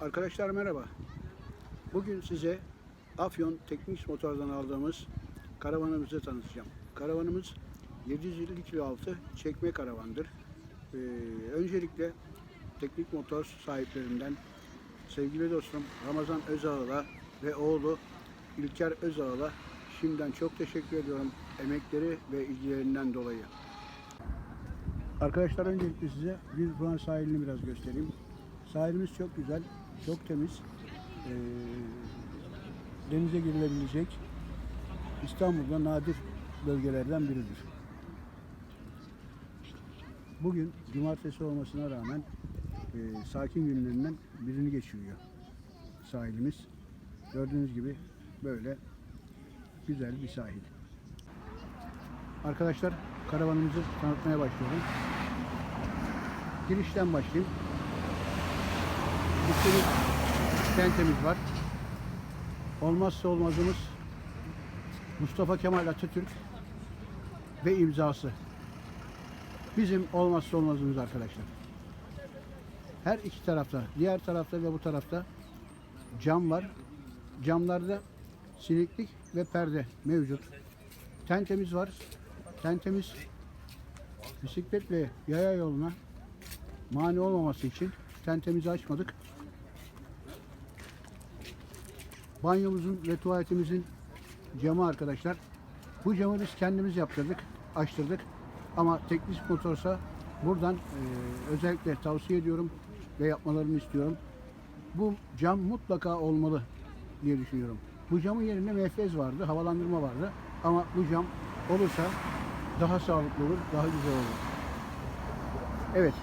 Arkadaşlar merhaba. Bugün size Afyon Teknik Motor'dan aldığımız karavanımızı tanıtacağım. Karavanımız 750 kilo altı çekme karavandır. Ee, öncelikle Teknik Motor sahiplerinden sevgili dostum Ramazan Özağıl'a ve oğlu İlker Özağıl'a şimdiden çok teşekkür ediyorum emekleri ve ilgilerinden dolayı. Arkadaşlar öncelikle size bir buranın sahilini biraz göstereyim. Sahilimiz çok güzel, çok temiz. Ee, denize girilebilecek İstanbul'da nadir bölgelerden biridir. Bugün cumartesi olmasına rağmen e, sakin günlerinden birini geçiriyor sahilimiz. Gördüğünüz gibi böyle güzel bir sahil. Arkadaşlar karavanımızı tanıtmaya başlıyorum. Girişten başlayayım. Sürü tentemiz var. Olmazsa olmazımız Mustafa Kemal Atatürk ve imzası. Bizim olmazsa olmazımız arkadaşlar. Her iki tarafta, diğer tarafta ve bu tarafta cam var. Camlarda siliklik ve perde mevcut. Tentemiz var. Tentemiz bisiklet ve yaya yoluna mani olmaması için tentemizi açmadık. Banyomuzun ve tuvaletimizin camı arkadaşlar. Bu camı biz kendimiz yaptırdık, açtırdık. Ama teknik motorsa buradan e, özellikle tavsiye ediyorum ve yapmalarını istiyorum. Bu cam mutlaka olmalı diye düşünüyorum. Bu camın yerine mefez vardı, havalandırma vardı. Ama bu cam olursa daha sağlıklı olur, daha güzel olur. Evet.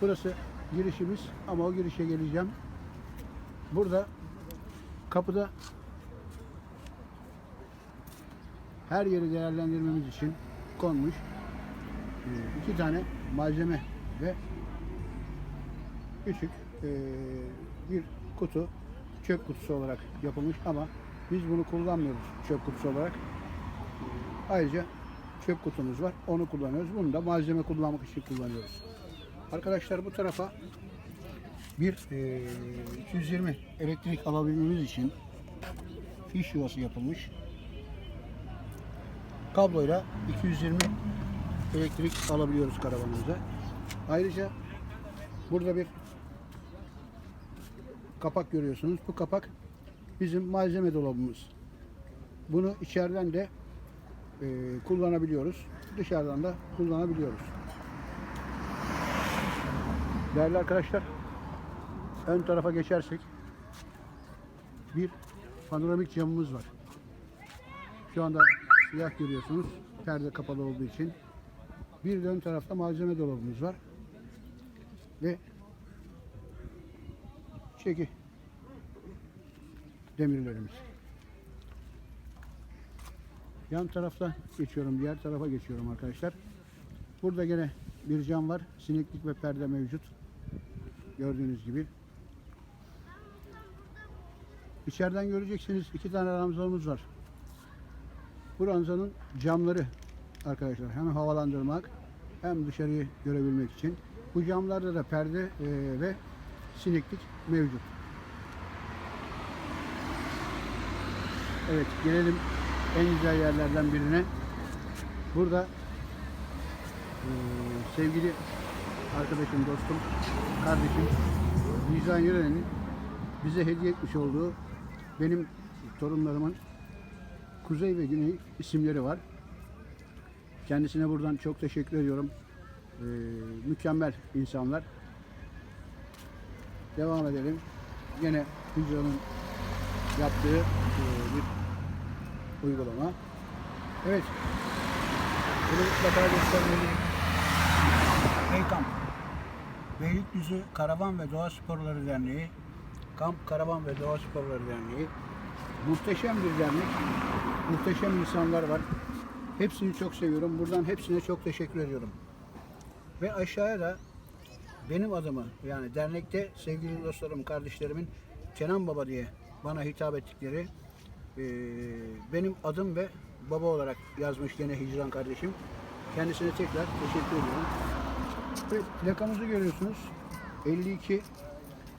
Burası girişimiz ama o girişe geleceğim. Burada kapıda her yeri değerlendirmemiz için konmuş e, iki tane malzeme ve küçük e, bir kutu çöp kutusu olarak yapılmış ama biz bunu kullanmıyoruz çöp kutusu olarak. E, Ayrıca çöp kutumuz var. Onu kullanıyoruz. Bunu da malzeme kullanmak için kullanıyoruz. Arkadaşlar bu tarafa bir e, 220 elektrik alabilmemiz için fiş yuvası yapılmış. Kabloyla 220 elektrik alabiliyoruz karavanımıza. Ayrıca burada bir kapak görüyorsunuz. Bu kapak bizim malzeme dolabımız. Bunu içeriden de e, kullanabiliyoruz. Dışarıdan da kullanabiliyoruz. Değerli arkadaşlar, ön tarafa geçersek bir panoramik camımız var. Şu anda siyah görüyorsunuz. Perde kapalı olduğu için. Bir de ön tarafta malzeme dolabımız var. Ve çeki demirlerimiz. Yan tarafta geçiyorum, diğer tarafa geçiyorum arkadaşlar. Burada gene bir cam var. Sineklik ve perde mevcut. Gördüğünüz gibi. İçeriden göreceksiniz iki tane ranzamız var. Bu ranzanın camları arkadaşlar hem havalandırmak hem dışarıyı görebilmek için. Bu camlarda da perde e, ve sineklik mevcut. Evet gelelim en güzel yerlerden birine. Burada e, sevgili arkadaşım, dostum, kardeşim Yören'in bize hediye etmiş olduğu benim torunlarımın Kuzey ve Güney isimleri var. Kendisine buradan çok teşekkür ediyorum. Ee, mükemmel insanlar. Devam edelim. Gene Hicra'nın yaptığı e, bir uygulama. Evet. Bunu mutlaka göstermeliyim. Beykamp. Beylikdüzü Karavan ve Doğa Sporları Derneği, Kamp Karavan ve Doğa Sporları Derneği. Muhteşem bir dernek. Muhteşem insanlar var. Hepsini çok seviyorum. Buradan hepsine çok teşekkür ediyorum. Ve aşağıya da benim adımı yani dernekte sevgili dostlarım, kardeşlerimin Kenan Baba diye bana hitap ettikleri eee, benim adım ve baba olarak yazmış gene Hicran kardeşim. Kendisine tekrar teşekkür ediyorum. Evet, plakamızı görüyorsunuz. 52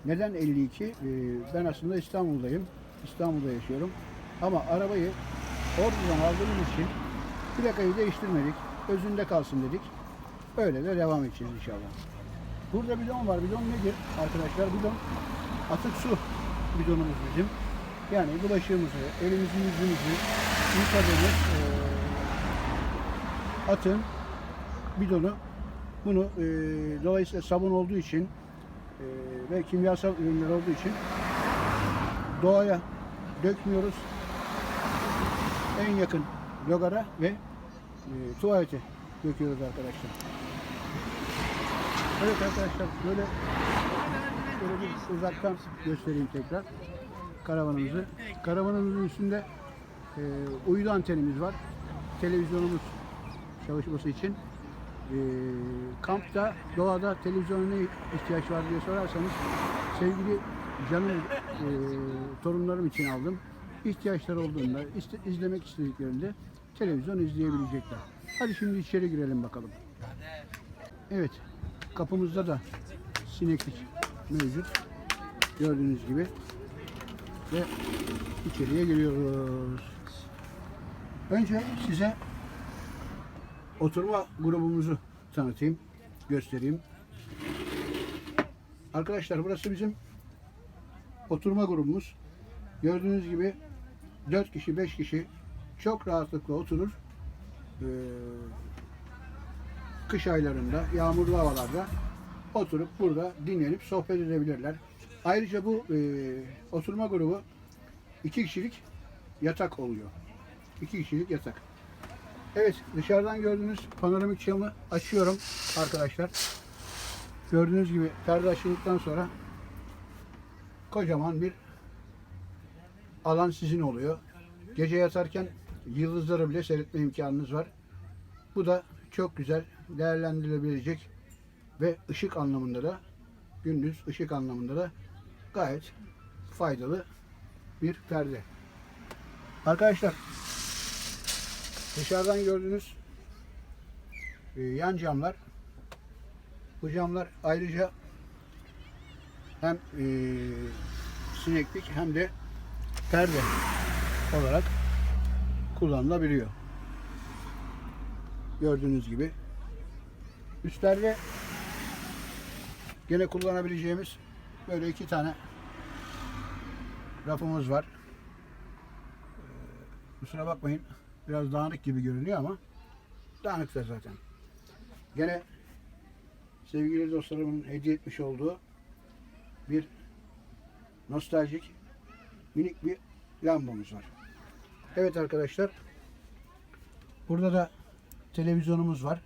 Neden 52? Ee, ben aslında İstanbul'dayım. İstanbul'da yaşıyorum. Ama arabayı Ordu'dan aldığımız için plakayı değiştirmedik. Özünde kalsın dedik. Öyle de devam edeceğiz inşallah. Burada bidon var. Bidon nedir arkadaşlar? Bidon atık su bidonumuz bizim. Yani bulaşığımızı, elimizi, yüzümüzü yıkadığımız eee atın bidonu. Bunu eee, dolayısıyla sabun olduğu için ve kimyasal ürünler olduğu için doğaya dökmüyoruz. En yakın logara ve eee, tuvalete döküyoruz arkadaşlar. Evet arkadaşlar böyle böyle bir uzaktan göstereyim tekrar karavanımızı. Karavanımızın üstünde e, uydu antenimiz var. Televizyonumuz çalışması için. E, kampta, doğada televizyona ihtiyaç var diye sorarsanız sevgili canım e, torunlarım için aldım. İhtiyaçları olduğunda, iste- izlemek istediklerinde televizyon izleyebilecekler. Hadi şimdi içeri girelim bakalım. Evet, kapımızda da sineklik mevcut. Gördüğünüz gibi. Ve içeriye giriyoruz. Önce size oturma grubumuzu tanıtayım, göstereyim. Arkadaşlar burası bizim oturma grubumuz. Gördüğünüz gibi 4 kişi, 5 kişi çok rahatlıkla oturur. Ee, kış aylarında, yağmurlu havalarda oturup burada dinlenip sohbet edebilirler. Ayrıca bu e, oturma grubu iki kişilik yatak oluyor. İki kişilik yatak. Evet dışarıdan gördüğünüz panoramik camı açıyorum arkadaşlar. Gördüğünüz gibi perde açıldıktan sonra kocaman bir alan sizin oluyor. Gece yatarken yıldızları bile seyretme imkanınız var. Bu da çok güzel değerlendirilebilecek ve ışık anlamında da gündüz ışık anlamında da gayet faydalı bir perde. Arkadaşlar dışarıdan gördüğünüz e, yan camlar bu camlar ayrıca hem e, sineklik hem de perde olarak kullanılabiliyor. Gördüğünüz gibi üstlerde Gene kullanabileceğimiz böyle iki tane rafımız var. Ee, Kusura bakmayın. Biraz dağınık gibi görünüyor ama dağınık da zaten. Gene sevgili dostlarımın hediye etmiş olduğu bir nostaljik minik bir lambamız var. Evet arkadaşlar. Burada da televizyonumuz var.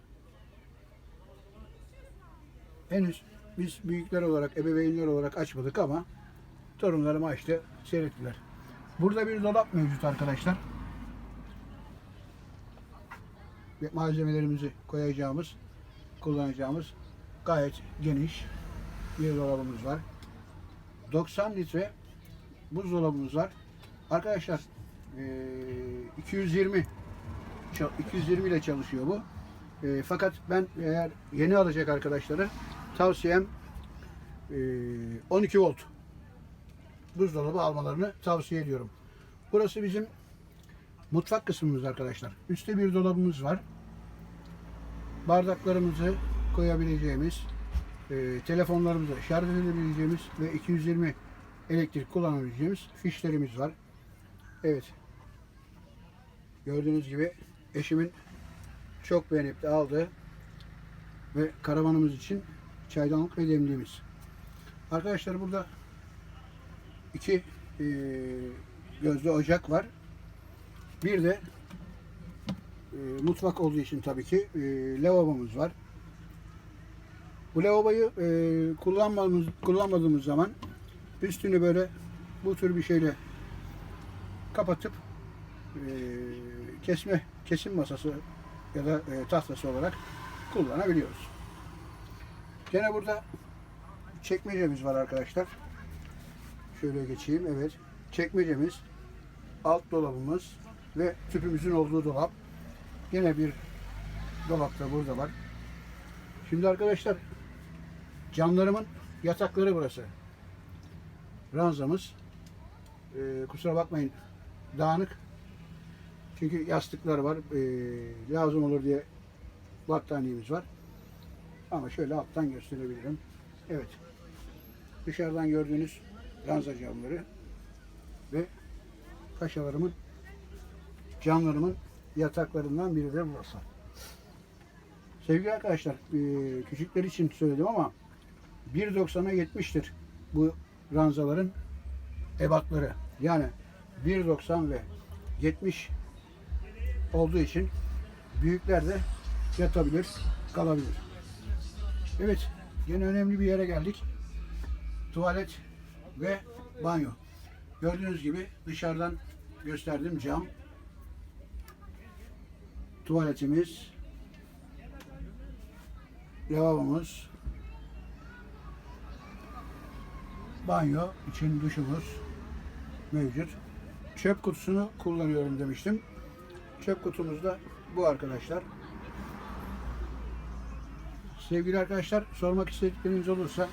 Henüz biz büyükler olarak, ebeveynler olarak açmadık ama torunlarım açtı, seyrettiler. Burada bir dolap mevcut arkadaşlar. Ve malzemelerimizi koyacağımız, kullanacağımız gayet geniş bir dolabımız var. 90 litre buzdolabımız var. Arkadaşlar eee, 220 çal- 220 ile çalışıyor bu. Fakat ben eğer yeni alacak arkadaşlara tavsiyem e, 12 volt buzdolabı almalarını tavsiye ediyorum. Burası bizim mutfak kısmımız arkadaşlar. Üstte bir dolabımız var. Bardaklarımızı koyabileceğimiz, e, telefonlarımızı şarj edebileceğimiz ve 220 elektrik kullanabileceğimiz fişlerimiz var. Evet. Gördüğünüz gibi eşimin çok beğenip de aldığı ve karavanımız için çaydanlık ve demliğimiz. Arkadaşlar burada iki e, gözlü ocak var. Bir de e, mutfak olduğu için tabii ki e, lavabomuz var. Bu lavaboyu e, kullanmadığımız, kullanmadığımız zaman üstünü böyle bu tür bir şeyle kapatıp e, kesme kesim masası ya da e, tahtası olarak kullanabiliyoruz. Gene burada çekmecemiz var arkadaşlar. Şöyle geçeyim. Evet. Çekmecemiz, alt dolabımız ve tüpümüzün olduğu dolap. Yine bir dolap da burada var. Şimdi arkadaşlar camlarımın yatakları burası. ranzamız. Ee, kusura bakmayın dağınık. Çünkü yastıklar var. Ee, lazım olur diye battaniyemiz var. Ama şöyle alttan gösterebilirim. Evet. Dışarıdan gördüğünüz ranza camları ve paşalarımın camlarımın yataklarından biri de burası. Sevgili arkadaşlar, e, küçükler için söyledim ama 1.90'a 70'tir bu ranzaların ebatları. Yani 1.90 ve 70 olduğu için büyükler de yatabilir, kalabilir. Evet, yine önemli bir yere geldik. Tuvalet ve banyo. Gördüğünüz gibi dışarıdan gösterdim cam. Tuvaletimiz, lavabomuz, banyo için duşumuz mevcut. Çöp kutusunu kullanıyorum demiştim. Çöp kutumuz da bu arkadaşlar. Sevgili arkadaşlar sormak istedikleriniz olursa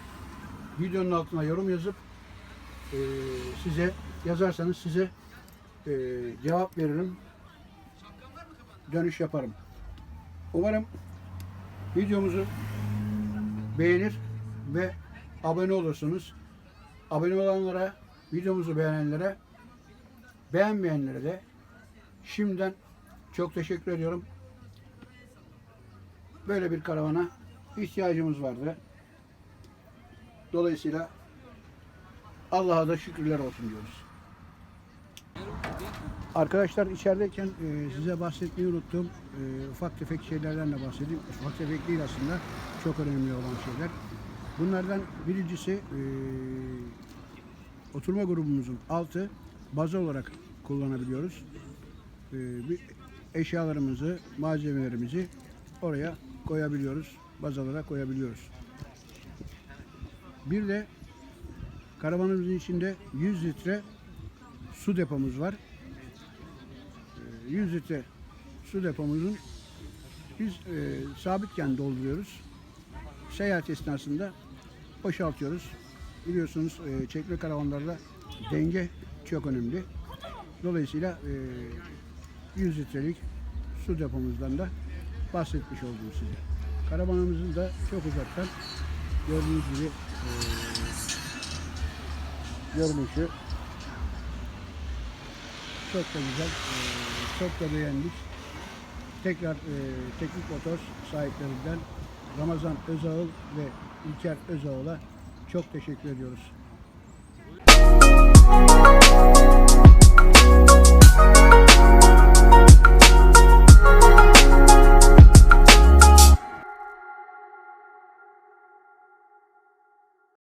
videonun altına yorum yazıp e, size yazarsanız size e, cevap veririm. Dönüş yaparım. Umarım videomuzu beğenir ve abone olursunuz. Abone olanlara, videomuzu beğenenlere, beğenmeyenlere de şimdiden çok teşekkür ediyorum. Böyle bir karavana ihtiyacımız vardı. Dolayısıyla Allah'a da şükürler olsun diyoruz. Arkadaşlar içerideyken e, size bahsetmeyi unuttum. E, ufak tefek şeylerden de bahsedeyim. Ufak tefek değil aslında. Çok önemli olan şeyler. Bunlardan birincisi e, oturma grubumuzun altı baza olarak kullanabiliyoruz. E, bir eşyalarımızı, malzemelerimizi oraya koyabiliyoruz. Bazalara koyabiliyoruz. Bir de karavanımızın içinde 100 litre su depomuz var. Ee, 100 litre su depomuzun biz e, sabitken dolduruyoruz. Seyahat esnasında boşaltıyoruz. Biliyorsunuz e, çekme karavanlarda denge çok önemli. Dolayısıyla e, 100 litrelik su depomuzdan da bahsetmiş oldum size. Karavanımızın da çok uzaktan gördüğünüz gibi e, görünüşü çok da güzel, e, çok da beğendik. Tekrar e, Teknik Motor sahiplerinden Ramazan Özağıl ve İlker Özağıl'a çok teşekkür ediyoruz.